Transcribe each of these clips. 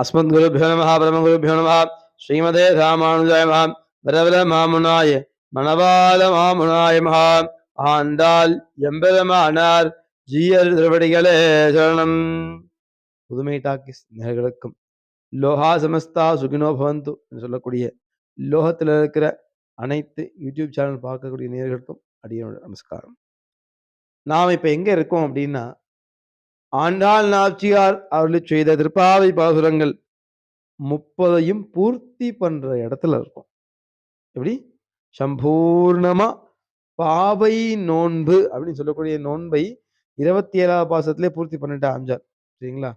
அஸ்மத்குருபியோ நம பிரமகுருபியோ நம ஸ்ரீமதே ராமானுஜாய மகாம் பரவல மாமுனாய மணவால மாமுனாய மகாம் ஆண்டாள் எம்பெருமானார் ஜீயர் திருவடிகளே சரணம் புதுமை டாக்கிஸ் நேர்களுக்கும் லோகா சமஸ்தா சுகினோ பவந்து என்று சொல்லக்கூடிய லோகத்தில் இருக்கிற அனைத்து யூடியூப் சேனல் பார்க்கக்கூடிய நேர்களுக்கும் அடியோட நமஸ்காரம். நாம் இப்போ எங்கே இருக்கோம் அப்படின்னா ஆண்டாள் நாச்சியார் அவர்களுக்கு செய்த திருப்பாவை பாசுரங்கள் முப்பதையும் பூர்த்தி பண்ற இடத்துல இருக்கும். எப்படி? சம்பூர்ணமா பாவை நோன்பு அப்படின்னு சொல்லக்கூடிய நோன்பை இருபத்தி ஏழாவது பாசத்திலே பூர்த்தி பண்ணிட்டா அம்ஜார் சரிங்களா?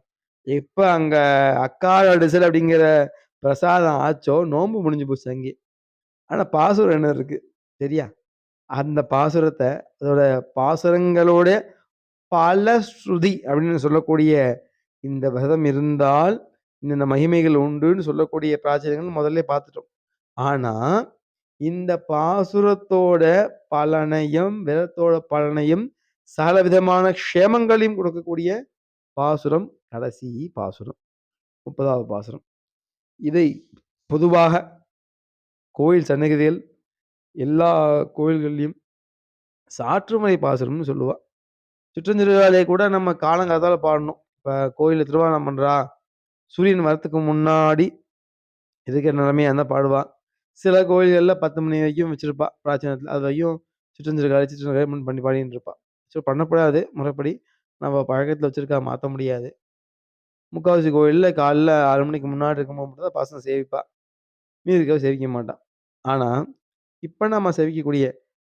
இப்ப அங்க அக்கால அடிசல் அப்படிங்கிற பிரசாதம் ஆச்சோ நோன்பு முடிஞ்சு போச்சு அங்கே. ஆனா பாசுரம் என்ன இருக்கு? சரியா? அந்த பாசுரத்தை அதோட பாசுரங்களோட பல ஸ்ருதி அப்படின்னு சொல்லக்கூடிய இந்த விரதம் இருந்தால் இந்த மகிமைகள் உண்டுன்னு சொல்லக்கூடிய பிராச்சரியங்கள் முதல்ல பார்த்துட்டோம். ஆனா இந்த பாசுரத்தோட பலனையும் விரதத்தோட பலனையும் சகல விதமான க்ஷேமங்களையும் கொடுக்கக்கூடிய பாசுரம் கடைசி பாசுரம் முப்பதாவது பாசுரம். இதை பொதுவாக கோயில் சன்னகிரியில் எல்லா கோயில்கள்லையும் சாற்றுமலை பாசுரம்னு சொல்லுவா. சிற்றஞ்சிறுகாலே கூட நம்ம காலங்காலத்தால பாடணும். இப்போ கோயிலில் திருவாரணம் பண்ணுறா சூரியன் வரத்துக்கு முன்னாடி இருக்கிற நிலைமையாக இருந்தால் பாடுவான் சில கோயில்களில் பத்து மணி வரைக்கும் வச்சுருப்பா பிராச்சனத்தில் அது வரைக்கும் சிற்றஞ்சிறுகாலை சிற்றஞ்சிறுகாலை பண்ணி பாடின்னு இருப்பா. ஸோ பண்ணக்கூடாது முறைப்படி. நம்ம பழக்கத்தில் வச்சுருக்கா மாற்ற முடியாது. முக்கால்வாசி கோயிலில் காலைல ஆறு மணிக்கு முன்னாடி இருக்கும்போது மட்டும் தான் பசங்க சேவிப்பா. மீதி இருக்க சேவிக்க மாட்டான் ஆனால் இப்போ நம்ம சேவிக்கக்கூடிய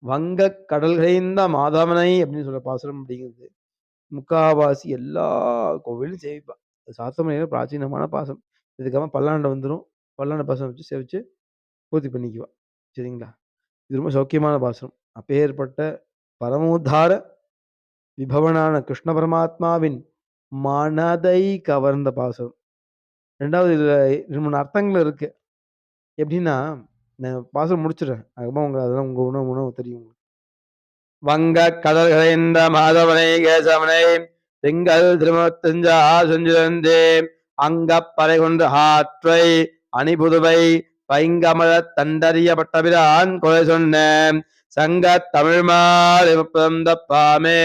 வங்க கடல்களைந்த மாதவனை அப்படின்னு சொல்ற பாசுரம் அப்படிங்கிறது. முக்காவாசி எல்லா கோவிலும் சேவிப்பா. சாத்தமணியில பிராச்சீனமான பாசம் இதுக்காக பல்லாண்டை வந்துடும் பல்லாண்டு பாசனம் வச்சு சேவிச்சு பூர்த்தி பண்ணிக்குவான் சரிங்களா? இது ரொம்ப சௌக்கியமான பாசனம் அப்பேற்பட்ட பரமோத்தார விபவனான கிருஷ்ண பரமாத்மாவின் மனதை கவர்ந்த பாசுரம். ரெண்டாவது இதில் ரெண்டு மூணு அர்த்தங்கள் இருக்கு. எப்படின்னா நான் பாசம் முடிச்சிடுறேன். அதுக்கப்புறம் உங்க அதெல்லாம் உங்க உணவு உணவு தெரியும் வங்க கடற்கரைந்த மாதவனை கேசவனை திங்கள் திருமத்தஞ்சா செஞ்சிருந்தே அங்க பறை கொண்டு ஆற்றை அணிபுதுவை பைங்கமல தண்டறியப்பட்டபிரான் கொலை சொன்ன சங்க தமிழ் மாலை பாமே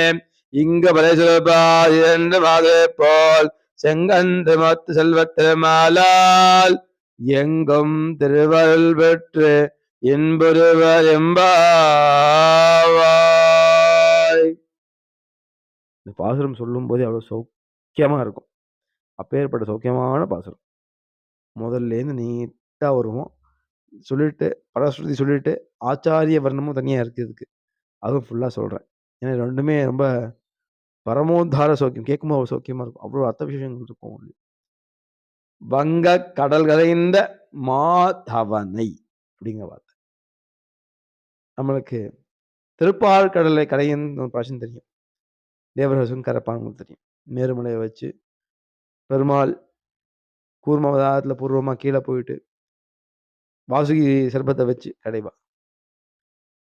இங்கு பலை சுரபா இரண்டு மாதே போல். செங்கன் திருமத்து செல்வ திருமாலால் எங்கும் திருவருள் பெற்று இன்புருவர் எம்பாவாய். இந்த பாசுரம் சொல்லும் போதே அவ்வளோ சௌக்கியமாக இருக்கும். அப்பேற்பட்ட சௌக்கியமான பாசுரம். முதல்லேருந்து நீட்டாக வருவோம். சொல்லிட்டு பரஸ்ருதி சொல்லிட்டு ஆச்சாரிய வர்ணமும் தனியாக இருக்குது இதுக்கு. அதுவும் ஃபுல்லாக சொல்கிறேன் ஏன்னா ரெண்டுமே ரொம்ப பரமோத்தார சௌக்கியம். கேட்கும்போது அவ்வளோ சௌக்கியமாக இருக்கும். அவ்வளோ அர்த்த விஷயங்கள் இருக்கும். வங்க கடல் கரைந்த மாதவனை அப்படிங்கிற வார்த்தை. நம்மளுக்கு திருப்பால் கடலை கரையின்னு பாஷன் தெரியும். தேவரசன் கரைப்பான்னு தெரியும். மேருமலையை வச்சு பெருமாள் கூர்மவதாரத்தில் பூர்வமாக கீழே போயிட்டு வாசுகி சிற்பத்தை வச்சு கடைவா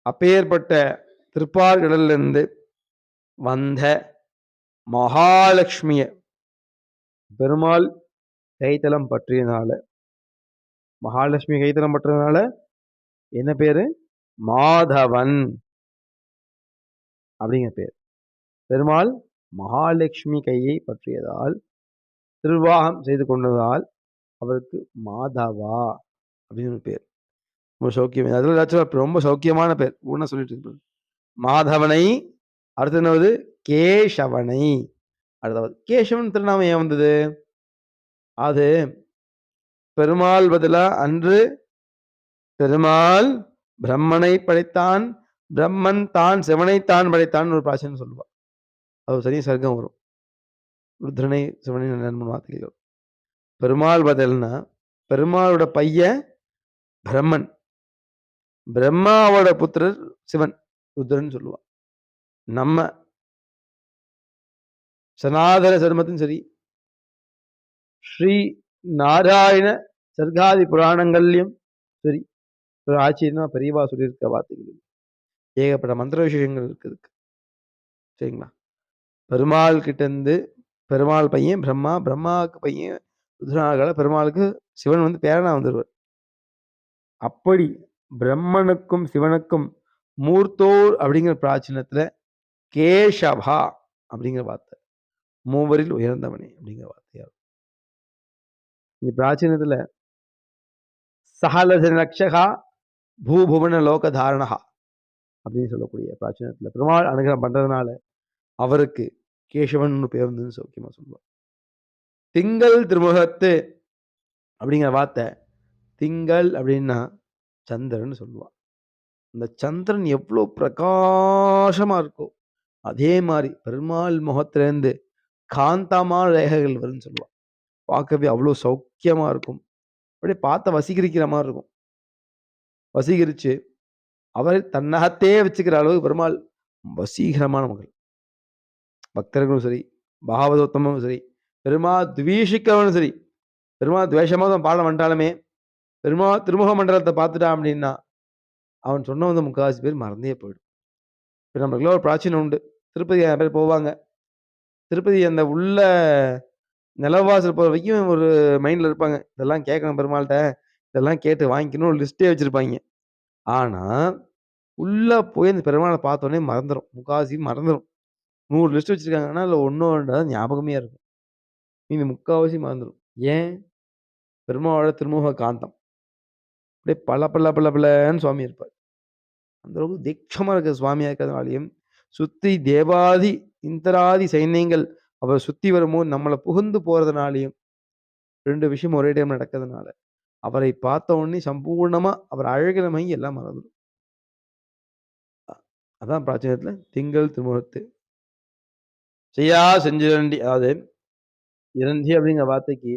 அப்பேற்பட்ட திருப்பால் கடல்ல இருந்து வந்த மகாலட்சுமிய பெருமாள் கைத்தலம் பற்றியனால. மகாலட்சுமி கைத்தலம் பற்றியதுனால என்ன பேரு? மாதவன். அப்படிங்கிற பேர். பெருமாள் மகாலட்சுமி கையை பற்றியதால் திருவாகம் செய்து கொண்டதால் அவருக்கு மாதவா அப்படின்னு ஒரு பேர். ரொம்ப சௌக்கியம். அதில் ஏதாச்சும் ரொம்ப சௌக்கியமான பேர். ஒன்று சொல்லிட்டு இருக்கு மாதவனை அடுத்து என்னவது கேசவனை. அடுத்தாவது கேசவன் திருநாமம் ஏன் வந்தது? அது பெருமாள் பதிலா? அன்று பெருமாள் பிரம்மனை படைத்தான் பிரம்மன் தான் சிவனைத்தான் படைத்தான் ஒரு பிராச்சனை சொல்லுவாள் அது சரி சர்க்கம் வரும். ருத்ரனை சிவனை நண்பன் வார்த்தைகள் பெருமாள் பதில்னா பெருமாளோட பையன் பிரம்மன். பிரம்மாவோட புத்திரர் சிவன் ருத்ரன் சொல்லுவான் நம்ம சனாதன சர்மத்தின் சரி ஸ்ரீ நாராயண சர்காதி புராணங்கள்லையும் சரி ஒரு ஆச்சரியமாக பெரியவா சொல்லியிருக்க வார்த்தைகள் ஏகப்பட்ட மந்திர விசேஷங்கள் இருக்குது சரிங்களா? பெருமாள் கிட்டேருந்து பெருமாள் பையன் பிரம்மா பிரம்மாவுக்கு பையன் ருத்ரனாக பெருமாளுக்கு சிவன் வந்து பேரனா வந்துடுவார் அப்படி பிரம்மனுக்கும் சிவனுக்கும் மூர்த்தோர் அப்படிங்கிற பிராச்சீனத்தில் கேஷவா அப்படிங்கிற வார்த்தை. மூவரில் உயர்ந்தவனே அப்படிங்கிற வார்த்தையாக இங்க பிராச்சீனத்துல சகலச நக்ஷகா பூபுவன லோக தாரணகா அப்படின்னு சொல்லக்கூடிய பிராச்சீனத்துல பெருமாள் அனுகிரகம் பண்றதுனால அவருக்கு கேசவன் பேர் வந்து சௌக்கியமா சொல்லுவார் திங்கள் திருமுகத்து அப்படிங்கிற வார்த்தை திங்கள் அப்படின்னா சந்திரன் சொல்லுவான் அந்த சந்திரன் எவ்வளோ பிரகாசமா இருக்கோ அதே மாதிரி பெருமாள் முகத்திலேருந்து காந்தமான ரேகைகள் வரும்னு சொல்லுவான் பார்க்கவே அவ்வளோ சௌக்கியமா இருக்கும். அப்படியே பார்த்த வசீகரிக்கிற மாதிரி இருக்கும். வசீகரிச்சு அவர் தன்னகத்தே வச்சுக்கிற அளவுக்கு பெருமாள் வசீகரமான மகள். பக்தர்களும் சரி பாகவதோத்தமும் சரி பெருமா துவீஷிக்கிறவனும் சரி பெருமா துவேஷமாக பாடம் வந்துட்டாலுமே பெருமா திருமுக மண்டலத்தை பார்த்துட்டான் அப்படின்னா அவன் சொன்ன வந்து முக்கால்வாசி பேர் மறந்தே போயிடும். இப்போ நம்மளுக்குள்ள ஒரு பிராச்சீனம் உண்டு. திருப்பதி பேர் போவாங்க. திருப்பதி அந்த உள்ள நிலவாசல் போகிற வரைக்கும் ஒரு மைண்டில் இருப்பாங்க. இதெல்லாம் கேட்கணும் பெருமாள்கிட்ட இதெல்லாம் கேட்டு வாங்கிக்கணும் ஒரு லிஸ்ட்டே வச்சுருப்பாங்க. ஆனால் உள்ளே போய் அந்த பெருமாளை பார்த்தோன்னே மறந்துடும் முக்கால்வாசி மறந்துடும் நூறு லிஸ்ட் வச்சுருக்காங்கன்னா அதில் ஒன்றோ ரெண்டாவது ஞாபகமே இருக்கும். மீதி முக்கால்வாசி மறந்துடும் ஏன்? பெருமாவோட திருமுக காந்தம். அப்படியே பல பல பல பலன்னு சுவாமி இருப்பார். அந்த அளவுக்கு தீட்சமாக இருக்கிற சுவாமியாக இருக்கிறதுனாலையும் சுத்தி தேவாதி இந்தராதி சைன்யங்கள் அவர் சுத்தி வரும்போது நம்மளை புகுந்து போகிறதுனாலையும் ரெண்டு விஷயம் ஒரே டைம் நடக்கிறதுனால அவரை பார்த்த உடனே சம்பூர்ணமா அவர் அழகிற மை எல்லாம் மறந்துடும். அதான் பிராச்சீனத்துல திங்கள் திருமுகத்து. செய்யா செஞ்சிரண்டி அதாவது இரண்டி அப்படிங்கிற வார்த்தைக்கு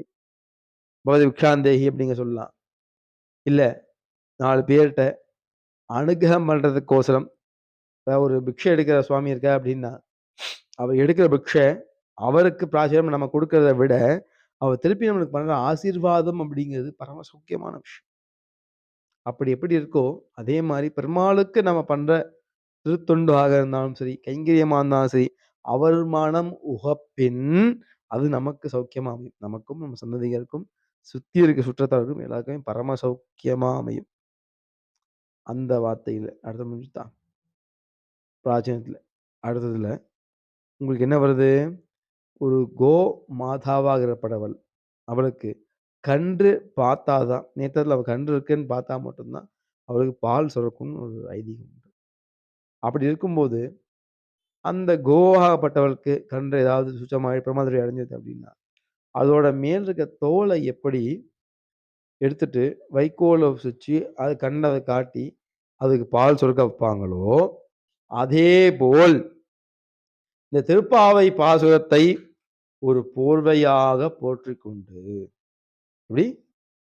பகவதி விக்ஷாந்தேகி அப்படிங்க சொல்லலாம். இல்ல நாலு பேர்கிட்ட அனுகிரகம் பண்றதுக்கோசரம் ஒரு பிக்ஷை எடுக்கிற சுவாமி இருக்கா அப்படின்னா அவர் எடுக்கிற பிக்ஷை அவருக்கு பிராச்சீனம் நம்ம கொடுக்கறத விட அவர் திருப்பி நம்மளுக்கு பண்ற ஆசீர்வாதம் அப்படிங்கிறது பரம சௌக்கியமான விஷயம். அப்படி எப்படி இருக்கோ அதே மாதிரி பெருமாளுக்கு நம்ம பண்ற திருத்தொண்டாக இருந்தாலும் சரி கைங்கரியமாக இருந்தாலும் சரி அவர் மனம் உகப்பின் அது நமக்கு சௌக்கியமாக அமையும். நமக்கும் நம்ம சந்ததிகளுக்கும் சுத்தி இருக்க சுற்றத்தாருக்கும் எல்லாருக்குமே பரம சௌக்கியமாக அமையும். அந்த வார்த்தையில் அடுத்த முடிஞ்சுதான் பிராச்சீனத்தில் அடுத்ததுல உங்களுக்கு என்ன வருது? ஒரு கோ மாதாவாகிற படவள் அவளுக்கு கன்று பார்த்தா தான் நேற்றுல அவள் கன்று இருக்குன்னு பார்த்தா மட்டும்தான் அவளுக்கு பால் சுரக்கும்னு ஒரு ஐதீகம் உண்டு. அப்படி இருக்கும்போது அந்த கோவாகப்பட்டவளுக்கு கன்று ஏதாவது சுச்சமாக பிரமாதிரி அடைஞ்சது அப்படின்னா அதோட மேல் இருக்க தோலை எப்படி எடுத்துட்டு வைக்கோலை சுற்றி அது கண்ணதை காட்டி அதுக்கு பால் சுரக்க வைப்பாங்களோ அதே போல் இந்த திருப்பாவை பாசுரத்தை ஒரு போர்வையாக போற்றிக்கொண்டு இப்படி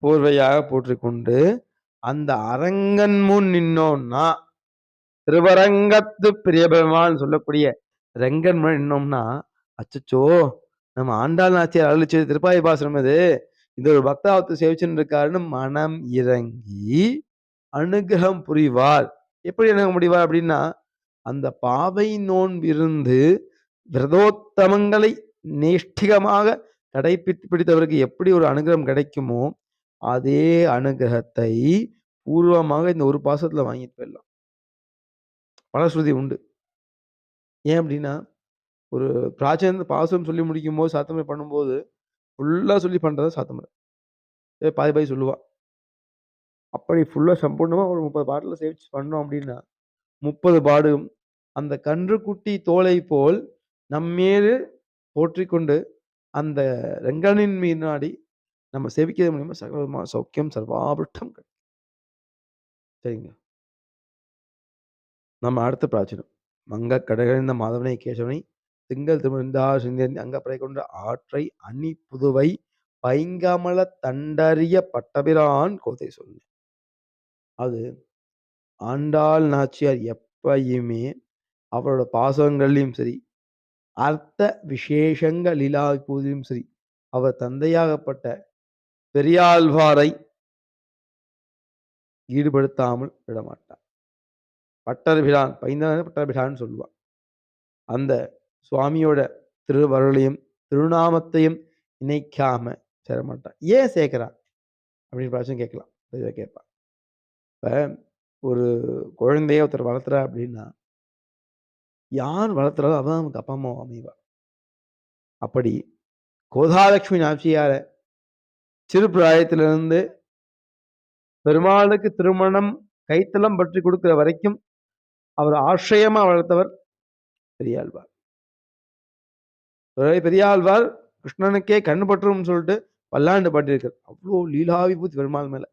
போர்வையாக போற்றிக்கொண்டு அந்த அரங்கன் முன் நின்னோம்னா திருவரங்கத்து பிரியபெருமான் சொல்லக்கூடிய ரங்கன் முன் நின்னோம்னா அச்சச்சோ நம்ம ஆண்டாள் நாச்சியார் அழிச்சது திருப்பாய் பாசனம் அது இந்த ஒரு பக்தாவத்தை சேவிச்சுன்னு இருக்காருன்னு மனம் இறங்கி அனுகிரகம் புரிவார் எப்படி அணுக முடிவார் அப்படின்னா அந்த பாவை நோன்பிருந்து விரதோத்தமங்களை நிஷ்டிகமாக கடைபிடித்து பிடித்தவருக்கு எப்படி ஒரு அனுகிரகம் கிடைக்குமோ அதே அனுகிரகத்தை பூர்வமாக இந்த ஒரு பாசத்தில் வாங்கிட்டு போயிடலாம். பலஸ்ருதி உண்டு. ஏன் அப்படின்னா ஒரு பிராச்சீன பாசம் சொல்லி முடிக்கும் போது சாத்தமரை பண்ணும்போது ஃபுல்லாக சொல்லி பண்ணுறதா சாத்தமரை பாதி பாதி சொல்லுவாள் அப்படி ஃபுல்லாக சம்பூர்ணமாக ஒரு முப்பது பாட்டில் சேவிச்சு பண்ணோம் அப்படின்னா முப்பது பாடும் அந்த கன்றுக்குட்டி தோலை போல் நம்மேறு போற்றிக்கொண்டு அந்த ரெங்கனின் மீனாடி நம்ம சேவிக்கிறது மூலியமா சகலமா சௌக்கியம் சர்வாபிட்டம் சரிங்க. நம்ம அடுத்த பிராச்சனம். மங்க கடகழிந்த மாதவனை கேசவனை திங்கள் திருமணந்தா சிந்தி அங்கப்படை கொண்ட ஆற்றை அணி புதுவை பைங்கமல தண்டறிய பட்டபிரான் கோதை சொன்னேன் அது ஆண்டாள் நாச்சியார் எப்பயுமே அவரோட பாசகங்கள்லையும் சரி அர்த்த விசேஷங்களிலா போதிலும் சரி அவர் தந்தையாகப்பட்ட பெரியாழ்வாரை ஈடுபடுத்தாமல் விடமாட்டார். பட்டர்பிரான் பைந்தன பட்டர்பிரான் சொல்லுவான் அந்த சுவாமியோட திருவருளையும் திருநாமத்தையும் இணைக்காம சேரமாட்டான் ஏன் சேர்க்கிறான் அப்படின்னு பிரச்சனை கேட்கலாம். இதை கேட்பான் இப்போ ஒரு குழந்தைய ஒருத்தர் வளர்த்துறா அப்படின்னா யார் வளர்த்துறாரோ அவன் நமக்கு அப்பா அம்மா அமைவா. அப்படி கோதாலட்சுமி நாச்சியார சிறு பிராயத்திலிருந்து பெருமாளுக்கு திருமணம் கைத்தளம் பற்றி கொடுக்கிற வரைக்கும் அவர் ஆசிரியமா வளர்த்தவர் பெரியாழ்வார். பெரியாழ்வார் கிருஷ்ணனுக்கே கண்ணு பற்றும்னு சொல்லிட்டு பல்லாண்டு பாட்டிருக்கார் அவ்வளோ லீலாவிபூதி பெருமாள் மேல.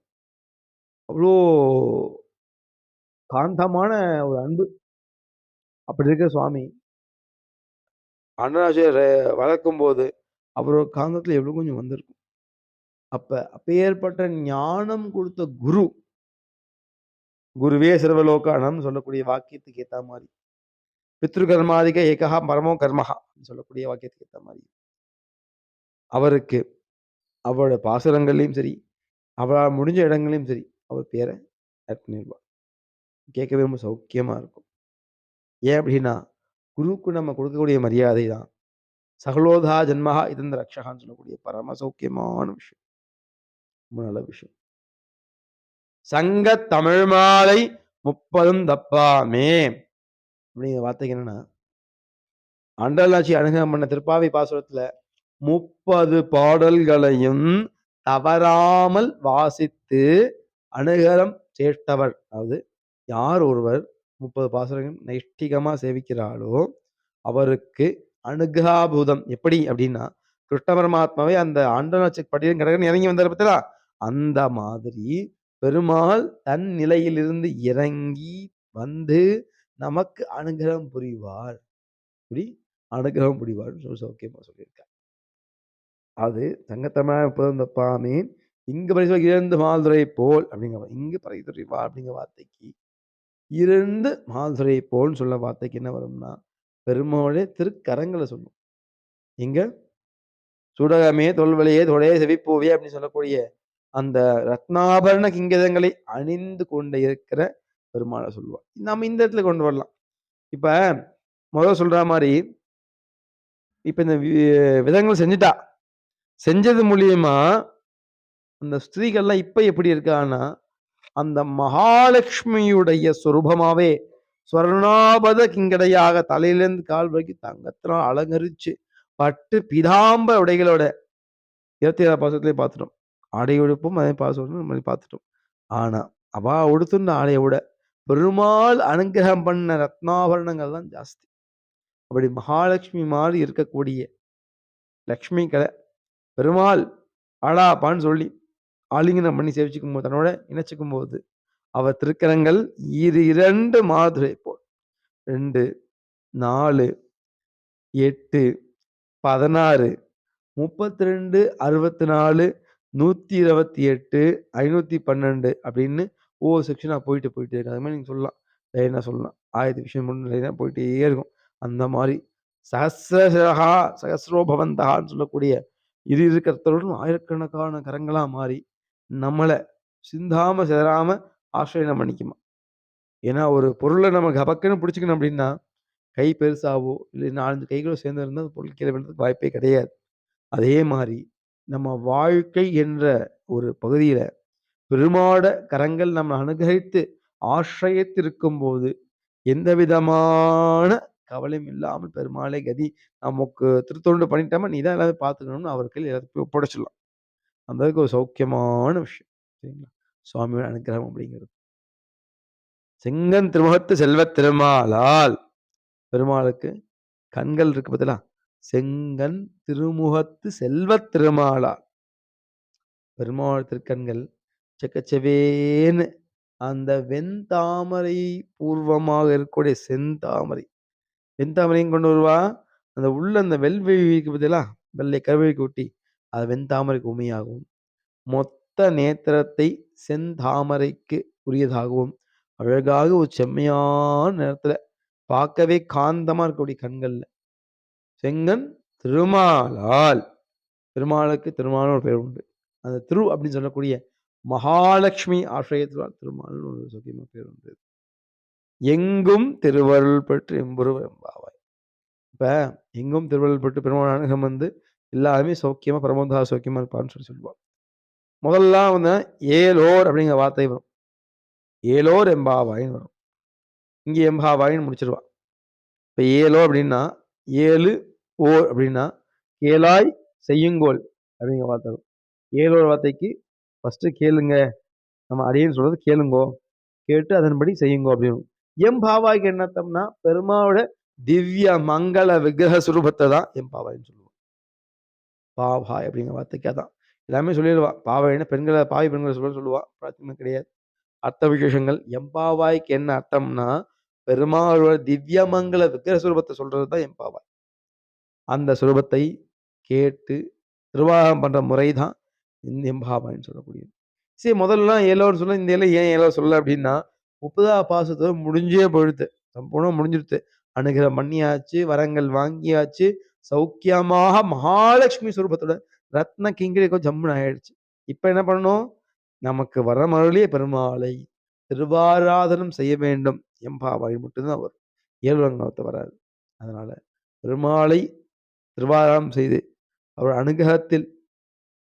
அவ்வளோ காந்தமான ஒரு அன்பு. அப்படி இருக்க சுவாமி. அண்ணராஜர் வளர்க்கும் போது அவரோட காந்தத்துல எவ்வளவு கொஞ்சம் வந்திருக்கும். அப்ப அப்பேற்பட்ட ஞானம் கொடுத்த குரு குருவே சர்வலோகானம் சொல்லக்கூடிய வாக்கியத்துக்கு ஏத்த மாதிரி பித்ரு கர்மாதிக ஏகா பரமோ கர்மஹா சொல்லக்கூடிய வாக்கியத்துக்கு ஏத்த மாதிரி அவருக்கு அவரோட பாசுரங்கள்லையும் சரி அவளால் முடிஞ்ச இடங்களையும் சரி அவர் பேரை ஆட் பண்ணிடுவார். கேட்கவே ரொம்ப சௌக்கியமா இருக்கும். ஏன் அப்படின்னா குருவுக்கு நம்ம கொடுக்கக்கூடிய மரியாதை தான். சகலோதா ஜென்மஹா இதந்த ரக்ஷகான்னு சொல்லக்கூடிய பரம சௌக்கியமான விஷயம். ரொம்ப நல்ல விஷயம். சங்க தமிழ் மாலை முப்பதும் தப்பாமே. அப்படிங்கிற வார்த்தைக்கு என்னன்னா அண்டலாட்சி அனுகிரகம் பண்ண திருப்பாவை பாசுரத்துல முப்பது பாடல்களையும் தவறாமல் வாசித்து அனுகரம் சேர்த்தவர். அதாவது யார் ஒருவர்? முப்பது பாசுரங்கள் நைஷ்டிகமாக சேவிக்கிறாளோ அவருக்கு அனுகாபூதம். எப்படி அப்படின்னா கிருஷ்ண பரமாத்மாவே அந்த ஆண்டனாட்சி படியும் கடகன் இறங்கி வந்தார் பார்த்தா அந்த மாதிரி பெருமாள் தன் நிலையிலிருந்து இறங்கி வந்து நமக்கு அனுகிரகம் புரிவார். இப்படி அனுகிரகம் புரிவார். சொல்லி சௌக்கியமாக சொல்லியிருக்கார். அது தங்கத்தமிழ் முப்பதும் தப்பாமே இங்க பரிசு இழந்து மாதுரை போல் அப்படிங்கிற இங்கு பரிசுரை வா அப்படிங்கிற வார்த்தைக்கு இரண்டு மாதுரை போல்னு சொல்ல வார்த்தைக்கு என்ன வரும்னா பெருமாளே திருக்கரங்களை சொல்லும். இங்க சுடகமே தொல்வழியே தொடைய செவிப்பூவே அப்படின்னு சொல்லக்கூடிய அந்த ரத்னாபரண கிங்கதங்களை அணிந்து கொண்டு இருக்கிற பெருமாளை சொல்லுவார் நம்ம இந்த இடத்துல கொண்டு வரலாம். இப்ப முதல் சொல்ற மாதிரி இப்ப இந்த விதங்கள் செஞ்சுட்டா. செஞ்சது மூலியமா அந்த ஸ்திரீகள்லாம் இப்ப எப்படி இருக்கான்னா அந்த மகாலட்சுமியுடைய சுரூபமாவே ஸ்வர்ணாபத கிங்கடையாக தலையிலேருந்து கால் வரைக்கும் தங்கத்தினால் அலங்கரிச்சு பட்டு பிதாம்ப உடைகளோட இருபத்தி ஏழாம் பாசத்திலே பார்த்துட்டோம். ஆடை உடுப்பும் அதே பாசம் நம்ம பார்த்துட்டோம். ஆனா அவா உடுத்துன ஆடையை விட பெருமாள் அனுகிரகம் பண்ண ரத்னாபரணங்கள் தான் ஜாஸ்தி. அப்படி மகாலட்சுமி மாதிரி இருக்கக்கூடிய லக்ஷ்மி கலை பெருமாள் ஆடாப்பான்னு சொல்லி ஆலிங்கனம் பண்ணி சேவிச்சுக்கும் போது தன்னோட இணைச்சிக்கும் போது அவர் திருக்கரங்கள் இரு இரண்டு மாதுரை போல். ரெண்டு நாலு எட்டு பதினாறு முப்பத்தி ரெண்டு அறுபத்தி நாலு நூற்றி இருபத்தி எட்டு ஐநூற்றி பன்னெண்டு அப்படின்னு ஒவ்வொரு செக்ஷனாக போயிட்டு போயிட்டே இருக்கு. அது மாதிரி நீங்கள் சொல்லலாம். லைனாக சொல்லலாம். ஆயிரத்தி விஷயம் முன்னு லைனாக போயிட்டே இருக்கும். அந்த மாதிரி சஹசிரஹா சஹசிரோபவந்தகான்னு சொல்லக்கூடிய இரு இருக்கிறதோடும் ஆயிரக்கணக்கான கரங்களாக மாறி நம்மளை சிந்தாம சிதறாம ஆசிரியம் பண்ணிக்குமா ஏன்னா ஒரு பொருளை நம்ம கபக்குன்னு பிடிச்சிக்கணும் அப்படின்னா கை பெருசாவோ இல்லை நாலஞ்சு கைகளோ சேர்ந்து இருந்தால் அந்த பொருள் கீழே விழுறதுக்கு வாய்ப்பே கிடையாது. அதே மாதிரி நம்ம வாழ்க்கை என்ற ஒரு பகுதியில் பெருமாட கரங்கள் நம்ம அனுகிரகித்து ஆசிரியத்திருக்கும் போது எந்த விதமான கவலையும் இல்லாமல் பெருமாளை கதி நமக்கு திருத்தொண்டு பண்ணிட்டாம நீ தான் எல்லாமே பார்த்துக்கணும்னு அவர்கள் எல்லாத்தையும் ஒப்படைச்சிடலாம். அந்த ஒரு சௌக்கியமான விஷயம் சரிங்களா? சுவாமியோட அனுகிரகம் அப்படிங்கிறது. செங்கன் திருமுகத்து செல்வ திருமாலால். பெருமாளுக்கு கண்கள் இருக்கு பார்த்தீங்களா செங்கன் திருமுகத்து செல்வ திருமாலால். பெருமாள் திருக்கண்கள் செக்கச்செவேன்னு அந்த வெண்தாமரை பூர்வமாக இருக்கக்கூடிய செந்தாமரை. வெண்தாமரையும் கொண்டு வருவா. அந்த உள்ள அந்த வெல்வெழிக்கு பதிலா வெள்ளை கருவழிக்கு ஒட்டி அது வெண்தாமரைக்கு உமையாகவும் மொத்த நேத்திரத்தை செந்தாமரைக்கு உரியதாகவும் அழகாக ஒரு செம்மையான நேரத்துல பார்க்கவே காந்தமா இருக்கக்கூடிய கண்கள்ல. செங்கன் திருமாலால் திருமாலுக்கு திருமாலும் ஒரு பேர் உண்டு. அந்த திரு அப்படின்னு சொல்லக்கூடிய மகாலட்சுமி ஆசிரியத்தினால் திருமால்னு ஒரு சுக்கியமா பேர் உண்டு. எங்கும் திருவருள் பெற்று எம்புருவ எம்பாவாய். இப்ப எங்கும் திருவருள் பெற்று பெருமாள் வந்து எல்லாருமே சௌக்கியமாக பிரமோதா சௌக்கியமாக இருப்பான்னு சொல்லி சொல்லுவான் முதல்லாம் வந்து ஏலோர் அப்படிங்கிற வார்த்தை வரும். ஏலோர் எம்பாவாயின்னு வரும். இங்கே எம்பாவாயின்னு முடிச்சிருவான் இப்போ ஏலோ அப்படின்னா ஏழு ஓர் அப்படின்னா கேளாய் செய்யுங்கோல் அப்படிங்கிற வார்த்தை வரும். ஏலோர் வார்த்தைக்கு ஃபஸ்ட்டு கேளுங்க. நம்ம அடியேன்னு சொல்கிறது கேளுங்கோ. கேட்டு அதன்படி செய்யுங்கோ அப்படின்னு எம் பாவாய்க்கு என்னத்தம்னா பெருமாவோட திவ்ய மங்கள விக்கிரக சுரூபத்தை தான் எம் பாவாயின்னு சொல்லுவோம் பாவாய் அப்படிங்கிற வார்த்தைக்கு அதான். எல்லாமே சொல்லிடுவா. பாவாயின்னு பெண்களை பாவி பெண்களை சொல்ல சொல்லுவா. பிரச்சனை கிடையாது. அர்த்த விசேஷங்கள் எம்பாவாய்க்கு என்ன அர்த்தம்னா பெருமாளோட திவ்யமங்கல விக்கிர சுரூபத்தை சொல்றது தான் எம்பாவாய். அந்த சுரூபத்தை கேட்டு நிர்வாகம் பண்ற முறை தான் இந்த எம்பாவாயின்னு சொல்லக்கூடியது. சரி முதல்லாம் ஏழோன்னு சொல்ல இந்த ஏழை ஏன் ஏலோ சொல்ல அப்படின்னா முப்பதா பாசத்தை முடிஞ்சே போயிடுது. சம்பூர்ணம் முடிஞ்சிடுது. அனுகிற பண்ணியாச்சு வரங்கள் வாங்கியாச்சு சௌக்கியமாக மகாலட்சுமி சுரூபத்தோட ரத்ன கிங்கிரிக்கும் ஜம்முன்னு ஆயிடுச்சு. இப்ப என்ன பண்ணணும்? நமக்கு வரமருளிய பெருமாளை திருவாராதனம் செய்ய வேண்டும். எம்பாவாய் மட்டும்தான் வரும். ஏழுரங்கத்தை வராது. அதனால பெருமாளை திருவாராதனம் செய்து அவர் அனுகிரகத்தில்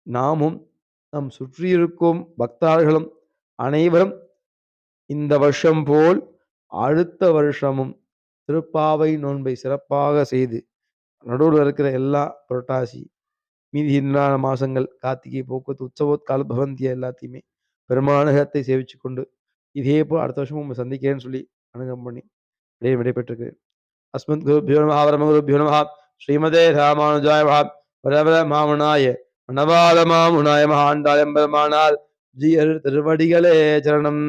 நாமும் நம் சுற்றியிருக்கும் பக்தார்களும் அனைவரும் இந்த வருஷம் போல் அடுத்த வருஷமும் திருப்பாவை நோன்பை சிறப்பாக செய்து நடுவில் இருக்கிற எல்லா புரட்டாசி மீதி இன்னான மாசங்கள் கார்த்திகை போக்குவரத்து உற்சவோத்கால பவந்திய எல்லாத்தையுமே பெருமானகத்தை சேவிச்சு கொண்டு இதே போல் அடுத்த வருஷமும் உங்களை சந்திக்கிறேன்னு சொல்லி அனுகம் பண்ணி விடைய விடைபெற்றிருக்கு அஸ்மத் குருபியோ நமஹ பரம குருபியோ ஸ்ரீமதே ராமானுஜாய மகா பரபர மாமுனாய மணவாள மாமுனாய மகாண்டாயம் பெருமானார் ஜீயர் திருவடிகளே சரணம்.